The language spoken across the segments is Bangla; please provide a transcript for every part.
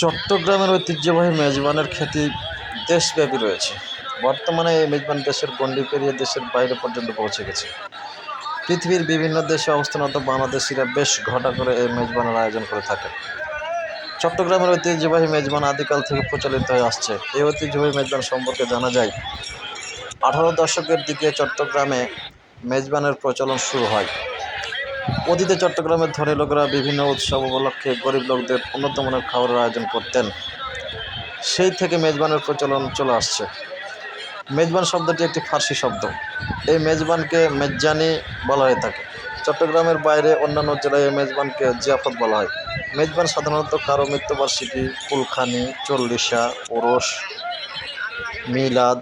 চট্টগ্রামের ঐতিহ্যবাহী মেজবানের খ্যাতি দেশব্যাপী রয়েছে। বর্তমানে এই মেজবান দেশের গণ্ডি পেরিয়ে দেশের বাইরে পর্যন্ত পৌঁছে গেছে। পৃথিবীর বিভিন্ন দেশে অবস্থানরত বাংলাদেশিরা বেশ ঘটা করে এই মেজবানের আয়োজন করে থাকে। চট্টগ্রামের ঐতিহ্যবাহী মেজবান আদিকাল থেকে প্রচলিত হয়ে আসছে। এই ঐতিহ্যবাহী মেজবান সম্পর্কে জানা যায়, আঠারো দশকের দিকে চট্টগ্রামে মেজবানের প্রচলন শুরু হয়। অতীতে চট্টগ্রামের ধনী লোকেরা বিভিন্ন উৎসব উপলক্ষে গরিব লোকদের উন্নত মানের খাবারের আয়োজন করতেন। সেই থেকে মেজবানের প্রচলন চলে আসছে। মেজবান শব্দটি একটি ফার্সি শব্দ। এই মেজবানকে মেজজানি বলা হয়ে থাকে। চট্টগ্রামের বাইরে অন্যান্য জেলায় মেজবানকে জিয়াফত বলা হয়। মেজবান সাধারণত কারও মৃত্যুবার্ষিকী, কুলখানি, চল্লিশা, ওরস, মিলাদ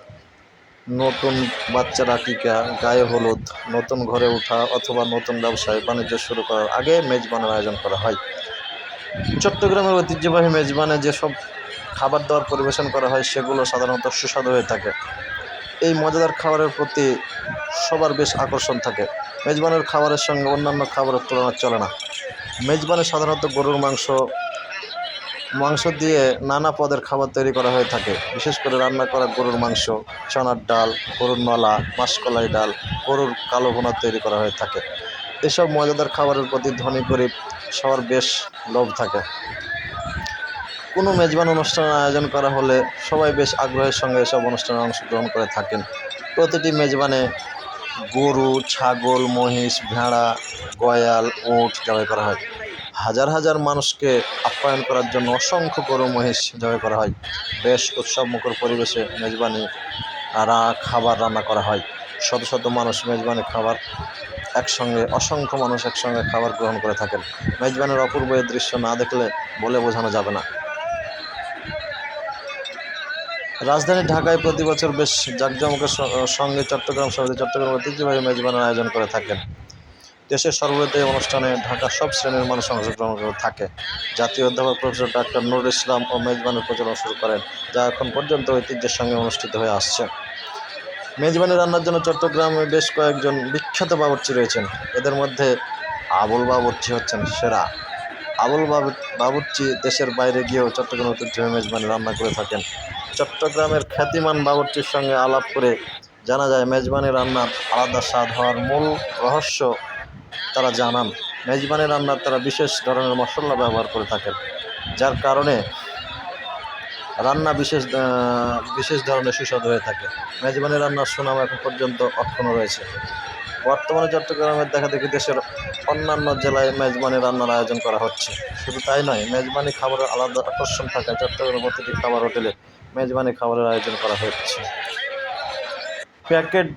নতুন বাচ্চারা টিকা গায়ে হলুদ, নতুন ঘরে ওঠা অথবা নতুন ব্যবসায় বাণিজ্য শুরু করার আগে মেজবানের আয়োজন করা হয়। চট্টগ্রামের ঐতিহ্যবাহী মেজবানে যেসব খাবার দাবার পরিবেশন করা হয়, সেগুলো সাধারণত সুস্বাদু হয়ে থাকে। এই মজাদার খাবারের প্রতি সবার বেশ আকর্ষণ থাকে। মেজবানের খাবারের সঙ্গে অন্যান্য খাবারের তুলনা চলে না। মেজবানে সাধারণত গরুর মাংস মাংস দিয়ে নানা পদের খাবার তৈরি করা হয়ে থাকে। বিশেষ করে রান্না করা গরুর মাংস, চনার ডাল, গরুর নলা, মাসকলাই ডাল, গরুর কালো ভুনা তৈরি করা হয়ে থাকে। এসব মজাদার খাবারের প্রতি ধনী গরিব সবার বেশ লোভ থাকে। কোনো মেজবান অনুষ্ঠানের আয়োজন করা হলে সবাই বেশ আগ্রহের সঙ্গে এসব অনুষ্ঠানে অংশগ্রহণ করে থাকেন। প্রতিটি মেজবানে গরু, ছাগল, মহিষ, ভেড়া, গয়াল, উট জবাই করা হয়। হাজার হাজার মানুষকে আপ্যায়ন করার জন্য অসংখ্য গরু, মহিষ জবাই করা হয়। বেশ উৎসবমুখর পরিবেশে মেজবানি খাবার রান্না করা হয়। শত শত মানুষ মেজবানি খাবার একসঙ্গে, অসংখ্য মানুষ একসঙ্গে খাবার গ্রহণ করে থাকেন। মেজবানের অপূর্ব দৃশ্য না দেখলে বলে বোঝানো যাবে না। রাজধানী ঢাকায় প্রতি বছর বেশ জাঁকজমকের সঙ্গে চট্টগ্রাম সমিতি চট্টগ্রাম ঐতিহ্যবাহী মেজবানের আয়োজন করে থাকেন। দেশের সর্বদা অনুষ্ঠানে ঢাকা সব শ্রেণির মানুষ অংশগ্রহণ করে থাকে। জাতীয় অধ্যাপক প্রফেসর ডাক্তার নুরুল ইসলাম ও মেজবানের প্রচলন শুরু করেন, যা এখন পর্যন্ত ঐতিহ্যের সঙ্গে অনুষ্ঠিত হয়ে আসছে। মেজবানি রান্নার জন্য চট্টগ্রামে বেশ কয়েকজন বিখ্যাত বাবুর্চি রয়েছেন। এদের মধ্যে আবুল বাবুর্চি হচ্ছেন সেরা। আবুল বাবু, বাবুর্চি দেশের বাইরে গিয়েও চট্টগ্রাম ঐতিহ্যবাহী মেজবানি রান্না করে থাকেন। চট্টগ্রামের খ্যাতিমান বাবুর্চির সঙ্গে আলাপ করে জানা যায়, মেজবানি রান্নার আলাদা স্বাদ হওয়ার মূল রহস্য তারা জানান মেজবানি রান্নার তারা বিশেষ ধরনের মশলা ব্যবহার করে থাকেন, যার কারণে রান্না বিশেষ বিশেষ ধরনের সুস্বাদু হয়ে থাকে। মেজবানি রান্নার সুনাম এখন পর্যন্ত অক্ষুণ্ণ রয়েছে। বর্তমানে চট্টগ্রামের দেখা দেখি দেশের অন্যান্য জেলায় মেজবানি রান্নার আয়োজন করা হচ্ছে। শুধু তাই নয়, মেজবানি খাবারের আলাদা আকর্ষণ থাকায় চট্টগ্রামের প্রতিটি খাবার হোটেলে মেজবানি খাবারের আয়োজন করা হচ্ছে। প্যাকেট